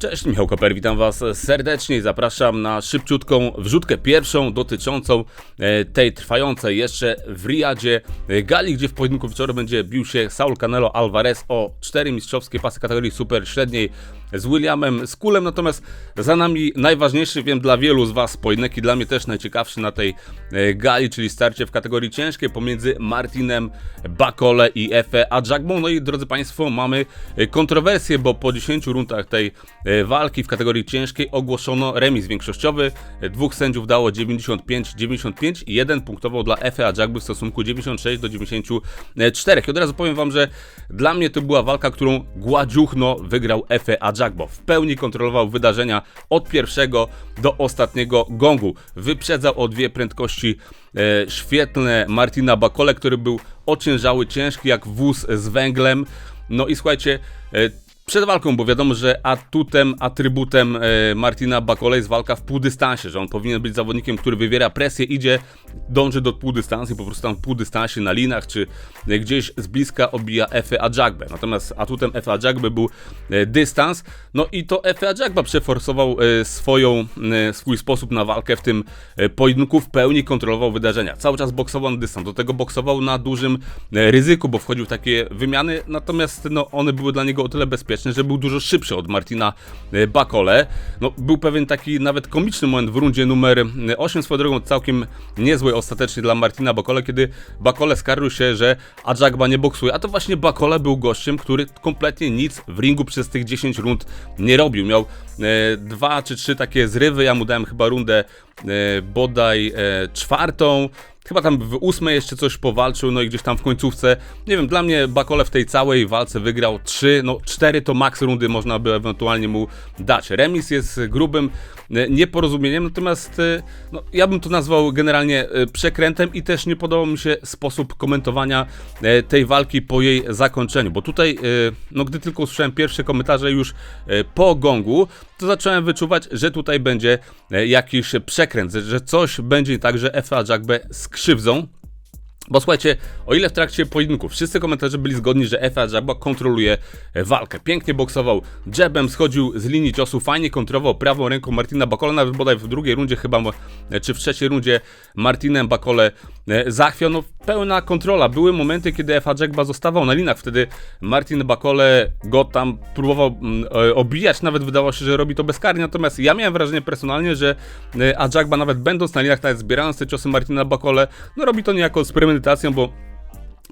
Cześć, Michał Koper, witam Was serdecznie. Zapraszam na szybciutką wrzutkę pierwszą dotyczącą e, tej trwającej jeszcze w Riyadzie e, gali, gdzie w pojedynku wieczoru będzie bił się Saul Canelo Alvarez o cztery mistrzowskie pasy kategorii super średniej z Williamem Skulem, natomiast za nami najważniejszy, wiem dla wielu z Was pojedynek i dla mnie też najciekawszy na tej e, gali, czyli starcie w kategorii ciężkiej pomiędzy Martinem Bakole i Efe Adjagbą. No i drodzy Państwo, mamy e, kontrowersję, bo po 10 rundach tej e, walki w kategorii ciężkiej ogłoszono remis większościowy. Dwóch sędziów dało 95-95 i jeden punktował dla Efe Adjagby w stosunku 96 do 94. I od razu powiem Wam, że dla mnie to była walka, którą gładziuchno wygrał Efe Adjagbo. W pełni kontrolował wydarzenia od pierwszego do ostatniego gongu. Wyprzedzał o dwie prędkości e, świetlne Martina Bakole, który był ociężały, ciężki jak wóz z węglem. No i słuchajcie, e, przed walką, bo wiadomo, że atutem, atrybutem e, Martina Bakole jest walka w półdystansie, że on powinien być zawodnikiem, który wywiera presję, idzie, dąży do półdystansu po prostu tam w półdystansie na linach, czy e, gdzieś z bliska obija Efe Adjagbę. Natomiast atutem Efe Adjagby był e, dystans, no i to Efe Adjagba przeforsował swoją, swój sposób na walkę w tym pojedynku, w pełni kontrolował wydarzenia. Cały czas boksował na dystans, do tego boksował na dużym ryzyku, bo wchodził w takie wymiany, natomiast no, one były dla niego o tyle bezpieczne, że był dużo szybszy od Martina e, Bakole. No, był pewien taki nawet komiczny moment w rundzie numer 8, swoją drogą całkiem niezły ostatecznie dla Martina Bakole, kiedy Bakole skarżył się, że Adjagba nie boksuje, a to właśnie Bakole był gościem, który kompletnie nic w ringu przez tych 10 rund nie robił. Miał e, dwa czy trzy takie zrywy, ja mu dałem chyba rundę e, bodaj e, czwartą, Chyba tam w ósmej jeszcze coś powalczył, no i gdzieś tam w końcówce. Nie wiem, dla mnie Bakole w tej całej walce wygrał 3, no 4 to maks rundy można by ewentualnie mu dać. Remis jest grubym e, nieporozumieniem, natomiast e, no, ja bym to nazwał generalnie e, przekrętem i też nie podobał mi się sposób komentowania tej walki po jej zakończeniu, bo tutaj, no gdy tylko usłyszałem pierwsze komentarze już po gongu, to zacząłem wyczuwać, że tutaj będzie e, jakiś przekręt, że coś będzie tak, że FA Jackbe skrzywdzą. Bo słuchajcie, o ile w trakcie pojedynku wszyscy komentarze byli zgodni, że Efe Jabba kontroluje e, walkę, pięknie boksował, jabem schodził z linii ciosu, fajnie kontrolował prawą ręką Martina Bakola, nawet bodaj w drugiej rundzie chyba, e, czy w trzeciej rundzie Martinem Bakole e, zachwiał, no pełna kontrola. Były momenty, kiedy Efa Jagba zostawał na linach, wtedy Martin Bakole go tam próbował mm, obijać, nawet wydawało się, że robi to bezkarnie, natomiast ja miałem wrażenie personalnie, że Ajagba nawet będąc na linach, nawet zbierając te ciosy Martina Bakole, no robi to niejako z premedytacją, bo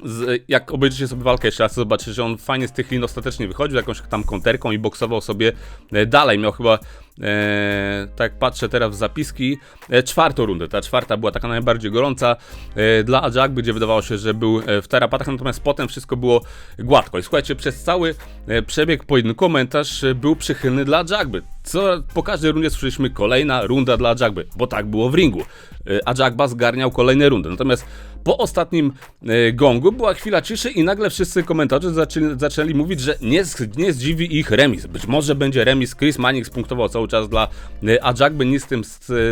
z, jak obejrzycie sobie walkę jeszcze raz, zobaczycie, że on fajnie z tych lin ostatecznie wychodził, jakąś tam konterką i boksował sobie e, dalej. Miał chyba, e, tak patrzę teraz w zapiski, e, czwartą rundę. Ta czwarta była taka najbardziej gorąca e, dla Ajagby, gdzie wydawało się, że był e, w tarapatach, natomiast potem wszystko było gładko. I słuchajcie, przez cały e, przebieg pojedynku komentarz e, był przychylny dla Ajagby. Co po każdej rundzie słyszeliśmy kolejna runda dla Ajagby, bo tak było w ringu. E, Ajagba zgarniał kolejne rundy. Natomiast po ostatnim e, gongu była chwila ciszy i nagle wszyscy komentatorzy zaczęli, zaczęli mówić, że nie, nie zdziwi ich remis. Być może będzie remis. Chris Mannix punktował cały czas dla e, Ajagby, nic z tym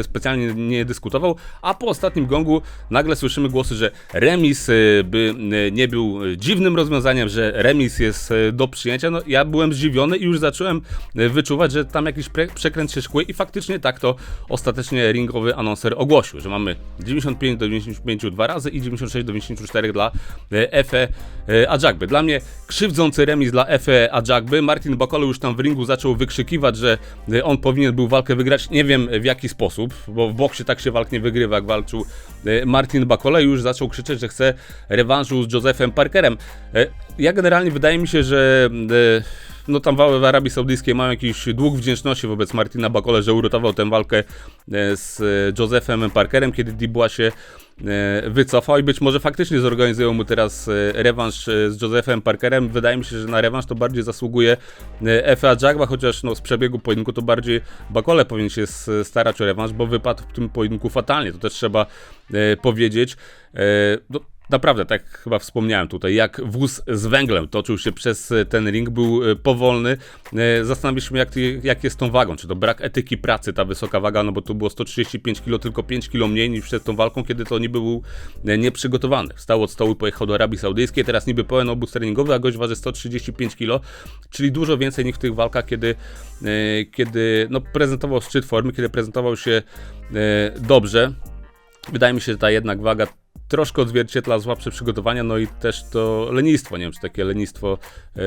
specjalnie nie dyskutował, a po ostatnim gongu nagle słyszymy głosy, że remis e, by e, nie był dziwnym rozwiązaniem, że remis jest do przyjęcia. No ja byłem zdziwiony i już zacząłem wyczuwać, że tam jakiś przekręt się szkły i faktycznie tak to ostatecznie ringowy anonser ogłosił, że mamy 95 do 95 dwa razy i 96 do 94 dla Efe Adjagby. Dla mnie krzywdzący remis dla Efe Adjagby. Martin Bakolo już tam w ringu zaczął wykrzykiwać, że on powinien był walkę wygrać. Nie wiem w jaki sposób, bo w boksie tak się walk nie wygrywa, jak walczył e, Martin Bakole już zaczął krzyczeć, że chce rewanżu z Josephem Parkerem. E, Ja generalnie wydaje mi się, że e, no tam w Arabii Saudyjskiej mają jakiś dług wdzięczności wobec Martina Bakole, że uratował tę walkę z Josephem Parkerem, kiedy Dubois się wycofał i być może faktycznie zorganizują mu teraz e, rewanż e, z Josephem Parkerem. Wydaje mi się, że na rewanż to bardziej zasługuje e, Efe Jagba, chociaż no, z przebiegu pojedynku to bardziej Bakole powinien się starać o rewanż, bo wypadł w tym pojedynku fatalnie, to też trzeba e, powiedzieć. E, no, naprawdę, tak chyba wspomniałem tutaj, jak wóz z węglem toczył się przez e, ten ring, był e, powolny. E, Zastanawialiśmy się, jak, jak jest tą wagą. Czy to brak etyki pracy, ta wysoka waga, no bo to było 135 kg, tylko 5 kg mniej niż przed tą walką, kiedy to niby był nieprzygotowany. Wstał od stołu, pojechał do Arabii Saudyjskiej, teraz niby pełen obóz treningowy, a gość waży 135 kg, czyli dużo więcej niż w tych walkach, kiedy, kiedy no, prezentował szczyt formy, kiedy prezentował się dobrze. Wydaje mi się, że ta jednak waga troszkę odzwierciedla słabsze przygotowania, no i też to lenistwo, nie wiem, czy takie lenistwo e,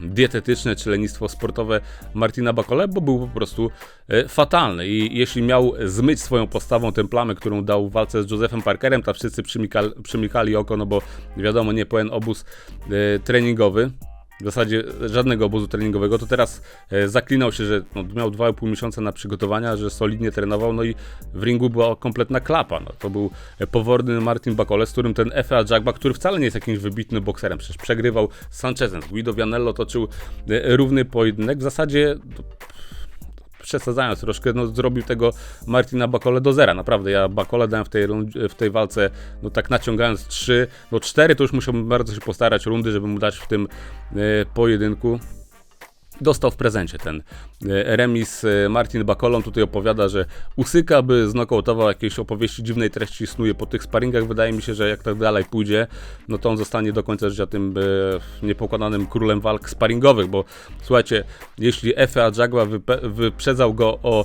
dietetyczne, czy lenistwo sportowe Martina Bakole, bo był po prostu e, fatalny. I jeśli miał zmyć swoją postawą tę plamę, którą dał w walce z Josephem Parkerem, to wszyscy przymykali, przymykali oko, no bo wiadomo, nie pełen obóz e, treningowy, w zasadzie żadnego obozu treningowego, to teraz e, zaklinał się, że no, miał 2,5 miesiąca na przygotowania, że solidnie trenował, no i w ringu była kompletna klapa. No, to był e, poworny Martin Bakole, z którym ten Efe Ajagba, który wcale nie jest jakimś wybitnym bokserem, przecież przegrywał z Sanchezem, z Guido Vianello toczył e, równy pojedynek, w zasadzie przesadzając troszkę, no, zrobił tego Martina Bakole do zera. Naprawdę, ja Bakole dałem w tej, w tej walce, no tak naciągając 3, no 4 to już musiałbym bardzo się postarać rundy, żeby mu dać w tym e, pojedynku. Dostał w prezencie ten e, remis e, Martin Bakolon. Tutaj opowiada, że Usyka by znokautował jakieś opowieści dziwnej treści, snuje po tych sparingach. Wydaje mi się, że jak tak dalej pójdzie, no to on zostanie do końca życia tym e, niepokładanym królem walk sparingowych, bo słuchajcie, jeśli Efe wype- wyprzedzał go o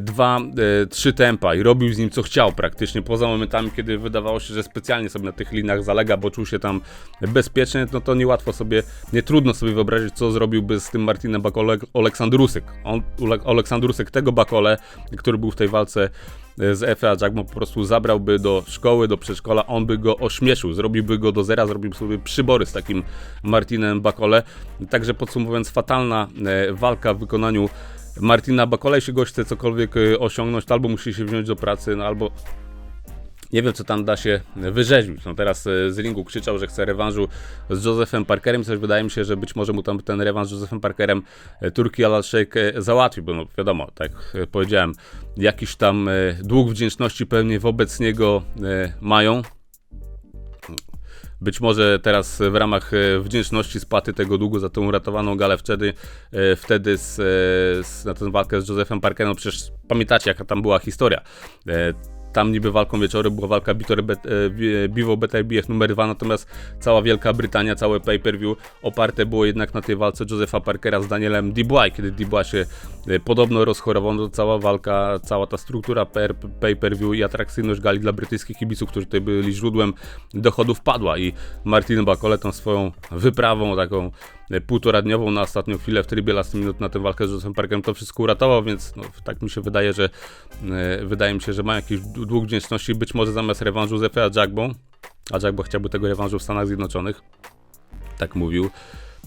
dwa, e, trzy tempa i robił z nim co chciał praktycznie, poza momentami, kiedy wydawało się, że specjalnie sobie na tych linach zalega, bo czuł się tam bezpiecznie, no to niełatwo sobie, nie trudno sobie wyobrazić, co zrobiłby z tym Martinem Bakole Oleksandrusek. On, Oleksandrusek tego Bakole, który był w tej walce e, z Efe Jagmo po prostu zabrałby do szkoły, do przedszkola, on by go ośmieszył, zrobiłby go do zera, zrobiłby sobie przybory z takim Martinem Bakole. Także podsumowując, fatalna e, walka w wykonaniu Martina Bakole, jeśli gość chce cokolwiek e, osiągnąć, albo musi się wziąć do pracy, no albo nie wiem, co tam da się wyrzeźbić. No teraz e, z ringu krzyczał, że chce rewanżu z Josephem Parkerem. Coś wydaje mi się, że być może mu tam ten rewanż z Josephem Parkerem e, Turki Al-Sheikh e, załatwił, bo no wiadomo, tak powiedziałem, jakiś tam dług wdzięczności pewnie wobec niego mają. Być może teraz w ramach e, wdzięczności spłaty tego długu za tą uratowaną galę wtedy, e, wtedy z, e, z, na tę walkę z Josephem Parkerem, no przecież pamiętacie jaka tam była historia. E, Tam niby walką wieczoru była walka Bitor Bet, e, Bi- Bivo BTBF numer 2, natomiast cała Wielka Brytania, całe pay-per-view oparte było jednak na tej walce Josepha Parkera z Danielem Dubois. Kiedy Dubois się e, podobno rozchorował, no to cała walka, cała ta struktura per- pay-per-view i atrakcyjność gali dla brytyjskich kibiców, którzy tutaj byli źródłem dochodów padła i Martin Bakole tą swoją wyprawą taką e, półtoradniową na ostatnią chwilę w trybie last minut na tę walkę z Josephem Parkerem. To wszystko uratował, więc no, tak mi się wydaje, że e, wydaje mi się, że ma jakiś dług wdzięczności, być może zamiast rewanżu z Efe Ajagbą, Ajagbo chciałby tego rewanżu w Stanach Zjednoczonych, tak mówił,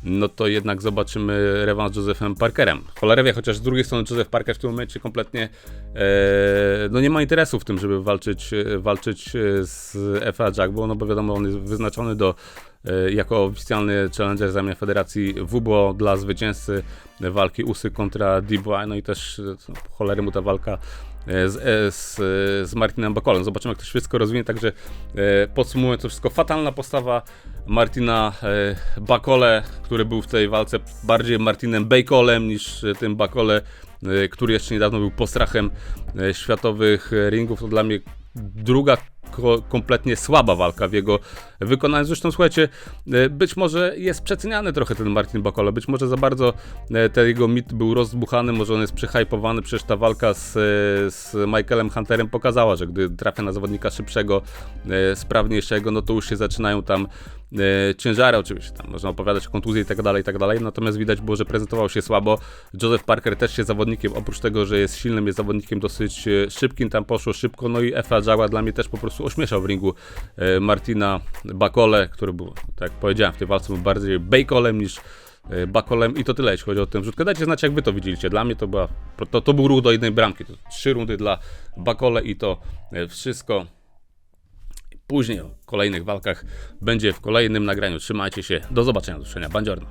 no to jednak zobaczymy rewanż z Josephem Parkerem. Cholera wie, chociaż z drugiej strony Joseph Parker w tym momencie kompletnie e, no nie ma interesu w tym, żeby walczyć, e, walczyć e, z Efe Ajagbo, no bo wiadomo, on jest wyznaczony do e, jako oficjalny challenger zamiast Federacji WBO dla zwycięzcy walki Usy kontra Dubois, no i też e, cholery mu ta walka e, z, e, z, z Martinem Bakolem. Zobaczymy, jak to się wszystko rozwinie. Także e, podsumowując to wszystko, fatalna postawa Martina e, Bakole, który był w tej walce bardziej Martinem Bakolem niż e, tym Bakole, e, który jeszcze niedawno był postrachem e, światowych e, ringów. To dla mnie druga ko- kompletnie słaba walka w jego wykonaniu. Zresztą słuchajcie, e, być może jest przeceniany trochę ten Martin Bakole, być może za bardzo e, ten jego mit był rozdmuchany, może on jest przehypowany, przecież ta walka z, e, z Michaelem Hunterem pokazała, że gdy trafia na zawodnika szybszego, sprawniejszego, no to już się zaczynają tam ciężary oczywiście, tam można opowiadać o kontuzji i tak dalej, i tak dalej, natomiast widać było, że prezentował się słabo. Joseph Parker też jest zawodnikiem, oprócz tego, że jest silnym, jest zawodnikiem dosyć e, szybkim, tam poszło szybko, no i Efa Jagua dla mnie też po prostu ośmieszał w ringu e, Martina Bakole, który był, tak jak powiedziałem, w tej walce był bardziej Bakolem niż e, Bakolem i to tyle, jeśli chodzi o tę wrzutkę. Dajcie znać, jak wy to widzieliście. Dla mnie to była, to, to był ruch do jednej bramki, to trzy rundy dla Bakole i to e, wszystko. Później o kolejnych walkach będzie w kolejnym nagraniu. Trzymajcie się. Do zobaczenia. Do usłyszenia. Bandziorno.